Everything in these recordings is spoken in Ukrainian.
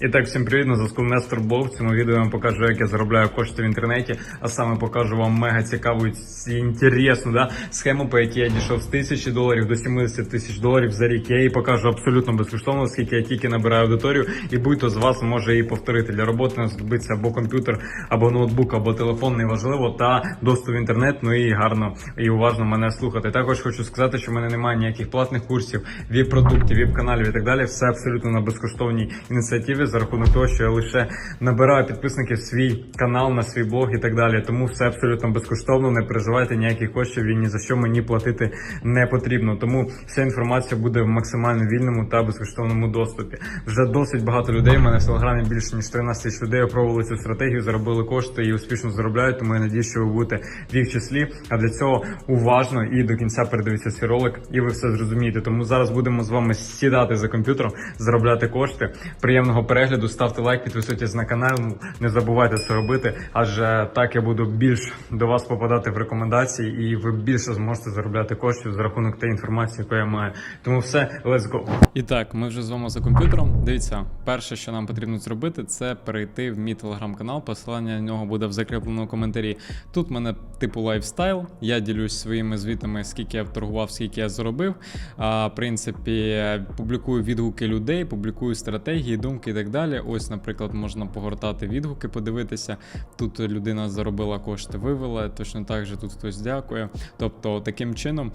І так, всім привіт, на зв'язку Нестор Бог. В цьому відео я вам покажу, як я заробляю кошти в інтернеті, а саме покажу вам мега цікаву і інтересну да, схему, по якій я дійшов з тисячі доларів до 70 тисяч доларів за рік. Я її покажу абсолютно безкоштовно, оскільки я тільки набираю аудиторію, і будь-хто з вас може її повторити. Для роботи нам знадобиться або комп'ютер, або ноутбук, або телефон, неважливо, та доступ в інтернет. Ну і гарно і уважно мене слухати. Також хочу сказати, що в мене немає ніяких платних курсів, віп-продуктів, віп-каналів і так далі. Все абсолютно на безкоштовній ініціативі за рахунок того, що я лише набираю підписників свій канал, на свій блог і так далі. Тому все абсолютно безкоштовно. Не переживайте ніяких коштів і ні за що мені платити не потрібно. Тому вся інформація буде в максимально вільному та безкоштовному доступі. Вже досить багато людей. У мене в телеграмі більше ніж 13 тисяч людей опробували цю стратегію, заробили кошти і успішно заробляють. Тому я надію, що ви будете в їх числі. А для цього уважно і до кінця передивіться свій ролик, і ви все зрозумієте. Тому зараз будемо з вами сідати за комп'ютером, заробляти кошти. Приємного перегляду, ставте лайк, підписуйтесь на канал. Не забувайте це робити, адже так я буду більш до вас попадати в рекомендації, і ви більше зможете заробляти коштів за рахунок тієї інформації, яку я маю. Тому все, let's go! І так, ми вже з вами за комп'ютером. Дивіться, перше, що нам потрібно зробити, це перейти в мій телеграм-канал. Посилання на нього буде в закріпленому коментарі. Тут в мене типу лайфстайл. Я ділюсь своїми звітами, скільки я торгував, скільки я заробив. А, в принципі, публікую відгуки людей, публікую стратегії, думки і так далі. Ось, наприклад, можна погортати відгуки, подивитися. Тут людина заробила кошти, вивела. Точно так же тут хтось дякує. Тобто, таким чином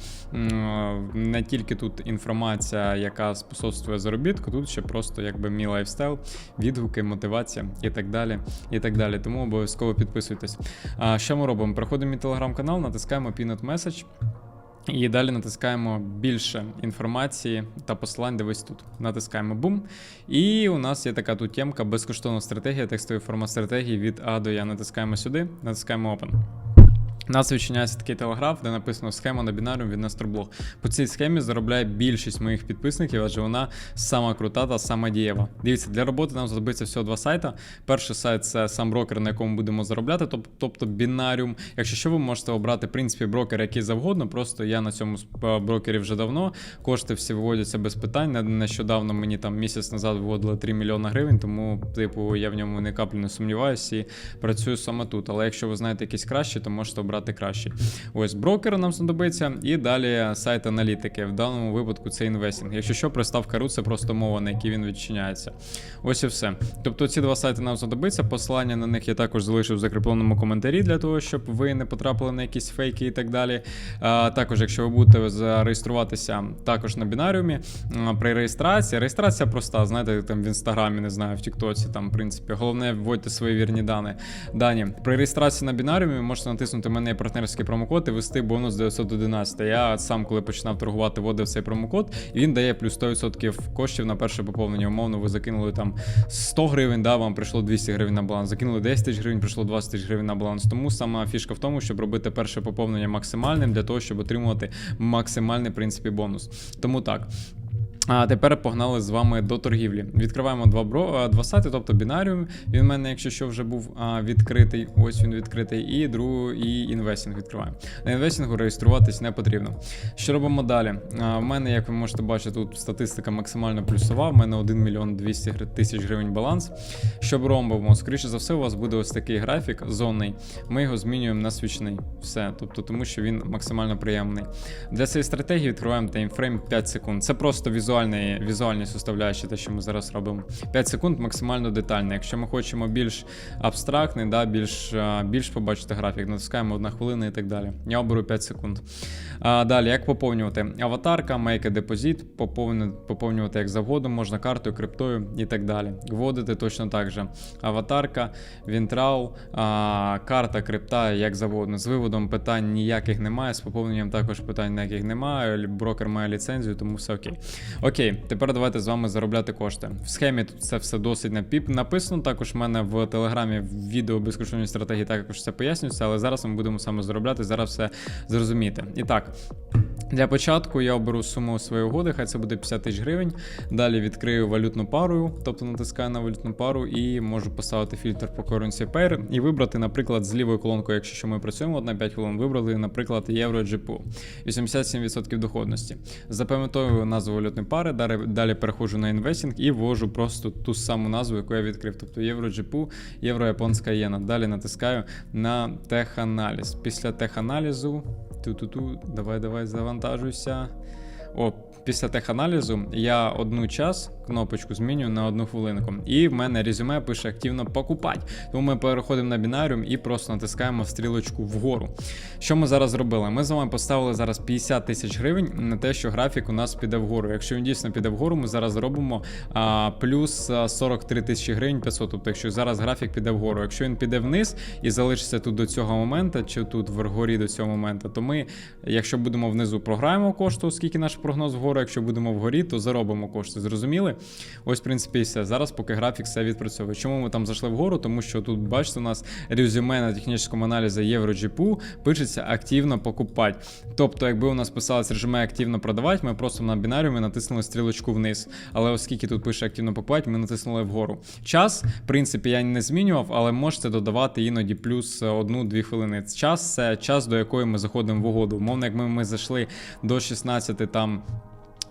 не тільки тут інформація, яка способствує заробітку, тут ще просто якби мій лайфстайл, відгуки, мотивація і так далі. І так далі. Тому обов'язково підписуйтесь. А що ми робимо? Переходимо в мій телеграм-канал, натискаємо Peanut Message. І далі натискаємо більше інформації та посилань дивись тут. Натискаємо бум. І у нас є така тут тємка безкоштовна стратегія, текстової формат стратегії від А до Я. Натискаємо сюди, натискаємо Open. Нас відчиняється такий телеграф, де написано схема на бінаріум від Настрблог. По цій схемі заробляє більшість моїх підписників, адже вона сама крута та сама дієва. Дивіться, для роботи нам знадобиться всього два сайти. Перший сайт це сам брокер, на якому будемо заробляти, тобто бінаріум. Якщо що, ви можете обрати в принципі брокер, який завгодно. Просто я на цьому брокері вже давно. Кошти всі виводяться без питань. Не- Нещодавно мені там місяць назад виводили 3 мільйони гривень, тому типу я в ньому не каплю не сумніваюся і працюю саме тут. Але якщо ви знаєте якісь кращі, то можете обрати кращий. Ось брокер нам знадобиться, і далі сайт аналітики. В даному випадку це інвестинг. Якщо що, приставка RU – це просто мова, на якій він відчиняється. Ось і все. Тобто ці два сайти нам знадобиться. Посилання на них я також залишив в закріпленому коментарі для того, щоб ви не потрапили на якісь фейки і так далі. А, також, якщо ви будете зареєструватися також на бінаріумі при реєстрації, реєстрація проста, знаєте, там в інстаграмі, не знаю, в Тіктоці, там, в принципі, головне вводьте свої вірні дані. дані. При реєстрації на бінаріумі можете натиснути мене є партнерський промокод і ввести бонус 911. Я сам, коли починав торгувати, вводив цей промокод, і він дає плюс 100% коштів на перше поповнення. Умовно, ви закинули там 100 гривень, да, вам прийшло 200 гривень на баланс. Закинули 10 тисяч гривень, прийшло 20 тисяч гривень на баланс. Тому сама фішка в тому, щоб робити перше поповнення максимальним для того, щоб отримувати максимальний в принципі бонус. Тому так. А тепер погнали з вами до торгівлі. Відкриваємо два бро, два сайти, тобто бінаріум. Він в мене, якщо що, вже був а, відкритий. Ось він відкритий. І другу, і інвестинг відкриваємо. На інвестингу реєструватись не потрібно. Що робимо далі? А, в мене, як ви можете бачити, тут статистика максимально плюсова. В мене 1 мільйон 200 тисяч гривень баланс. Що робимо? Скоріше за все, у вас буде ось такий графік зонний. Ми його змінюємо на свічний. Все, тобто, тому що він максимально приємний. Для цієї стратегії відкриваємо таймфрейм 5 секунд. Це просто візуальний, візуальні составляючі, те, що ми зараз робимо. 5 секунд максимально детально. Якщо ми хочемо більш абстрактний, да, більш, більш побачити графік, натискаємо 1 хвилина і так далі. Я оберу 5 секунд. А, далі, як поповнювати? Аватарка, make a deposit, поповнювати, поповнювати як завгодно, можна картою, криптою і так далі. Вводити точно так же. Аватарка, Вінтрал, карта, крипта, як завгодно. З виводом питань ніяких немає, з поповненням також питань ніяких немає. Брокер має ліцензію, тому все окей. Окей, тепер давайте з вами заробляти кошти. В схемі тут це все досить напіп- написано. Також в мене в телеграмі відео безкоштовної стратегії також це пояснюється, але зараз ми будемо саме заробляти, зараз все зрозумієте. І так. Для початку я оберу суму своєї угоди, хай це буде 50 тисяч гривень. Далі відкрию валютну пару, тобто натискаю на валютну пару і можу поставити фільтр по currency pair і вибрати, наприклад, з лівою колонкою, якщо що ми працюємо от на 5 хвилин, вибрали, наприклад, євро GPU. 87% доходності. Запам'ятовую назву валютної пари, далі, далі переходжу на інвестінг і ввожу просто ту саму назву, яку я відкрив. Тобто євро-джипу, євро-японська єна. Далі натискаю на теханаліз. Після теханалізу. Ту-ту-ту, давай, давай, завантажуйся. О, після теханалізу я одну час кнопочку змінюю на одну хвилинку. І в мене резюме пише активно покупати. Тому ми переходимо на бінаріум і просто натискаємо стрілочку вгору. Що ми зараз зробили? Ми з вами поставили зараз 50 тисяч гривень на те, що графік у нас піде вгору. Якщо він дійсно піде вгору, ми зараз зробимо а, плюс 43 тисячі гривень 500. Тобто, якщо зараз графік піде вгору. Якщо він піде вниз і залишиться тут до цього моменту, чи тут вгорі до цього моменту, то ми, якщо будемо внизу, програємо кошти, оскільки наш прогноз вгору. Якщо будемо вгорі, то заробимо кошти. Зрозуміли? Ось, в принципі, і все. Зараз, поки графік все відпрацьовує. Чому ми там зайшли вгору? Тому що тут, бачите, у нас резюме на технічному аналізі євро-джипу пишеться активно покупати. Тобто, якби у нас писалось резюме активно продавати, ми просто на бінаріумі натиснули стрілочку вниз. Але оскільки тут пише активно покупати, ми натиснули вгору. Час, в принципі, я не змінював, але можете додавати іноді плюс одну-дві хвилини. Час це час, до якої ми заходимо в угоду. Умовно, якби ми зайшли до 16 там.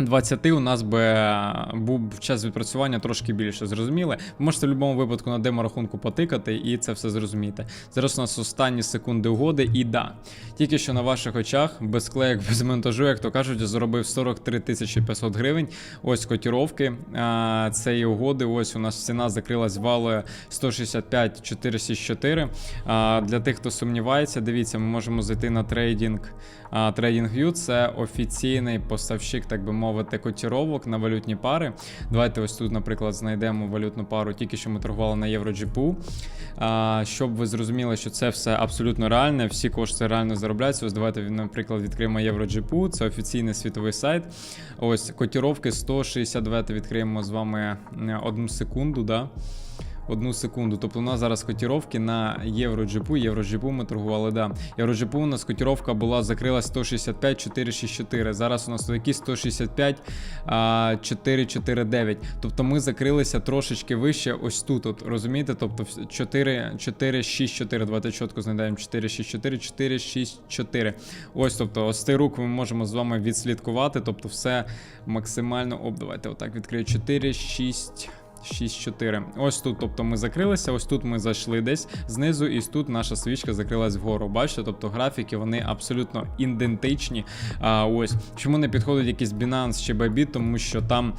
20 у нас би е, був час відпрацювання трошки більше. Зрозуміли? Ви можете в будь-якому випадку на демо-рахунку потикати і це все зрозумієте. Зараз у нас останні секунди угоди, і да, тільки що на ваших очах, без клеєк, без монтажу, як то кажуть, заробив 43 тисячі 500 гривень. Ось котіровки а, цієї угоди. Ось у нас ціна закрилась валою 165 464. А, для тих, хто сумнівається, дивіться, ми можемо зайти на трейдинг. А, TradingView – це офіційний поставщик, так би мовити, котіровок на валютні пари. Давайте ось тут, наприклад, знайдемо валютну пару, тільки що ми торгували на євроджипу. А, щоб ви зрозуміли, що це все абсолютно реальне, всі кошти реально заробляються. Ось давайте, наприклад, відкриємо євроджипу, це офіційний світовий сайт. Ось котіровки 160, давайте відкриємо з вами е, одну секунду. Да? Одну секунду. Тобто у нас зараз котіровки на євроджипу. Євроджипу ми торгували, да. Євроджипу у нас котіровка була закрила 165 464. Зараз у нас такі 165 449. Тобто ми закрилися трошечки вище ось тут. От, розумієте? Тобто 4, 4, 6, 4. Давайте чітко знайдемо 4, 6, 4, 4, 6, 4. Ось, тобто, ось цей рук ми можемо з вами відслідкувати. Тобто, все максимально. Оп, давайте отак відкрию 4, 6. 6-4. Ось тут, тобто ми закрилися, ось тут ми зайшли десь знизу, і тут наша свічка закрилась вгору. Бачите, тобто графіки вони абсолютно ідентичні. А ось чому не підходить якийсь Binance чи Bybit, тому що там.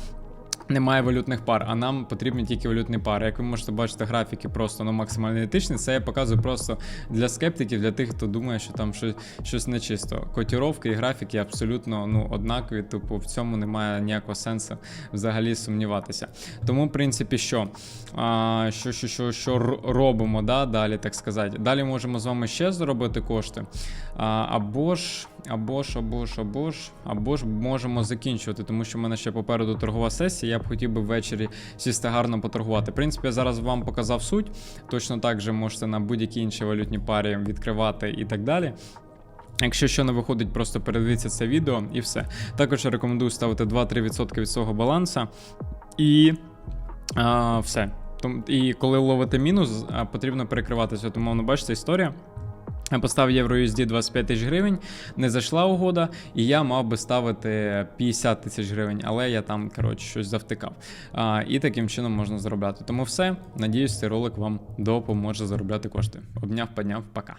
Немає валютних пар, а нам потрібні тільки валютні пари. Як ви можете бачити, графіки просто ну, максимально ідентичні. Це я показую просто для скептиків, для тих, хто думає, що там щось, щось нечисто. Котіровки і графіки абсолютно ну, однакові, типу в цьому немає ніякого сенсу взагалі сумніватися. Тому, в принципі, що а, що, що, що, що робимо да, далі, так сказати. Далі можемо з вами ще заробити кошти. А, або ж, або ж, або ж, або ж, або ж можемо закінчувати, тому що в мене ще попереду торгова сесія. Б хотів би ввечері сісти гарно поторгувати. В принципі, я зараз вам показав суть. Точно так же можете на будь-які інші валютні парі відкривати і так далі. Якщо що не виходить, просто передивіться це відео і все. Також я рекомендую ставити 2-3% від свого баланса. І а, все. І коли ловите мінус, потрібно перекриватися. Тому, ну, бачите, історія. Я поставив євро USD 25 тисяч гривень, не зайшла угода, і я мав би ставити 50 тисяч гривень, але я там, коротше, щось завтикав. А, і таким чином можна заробляти. Тому все. Надіюсь, цей ролик вам допоможе заробляти кошти. Обняв, подняв, пока.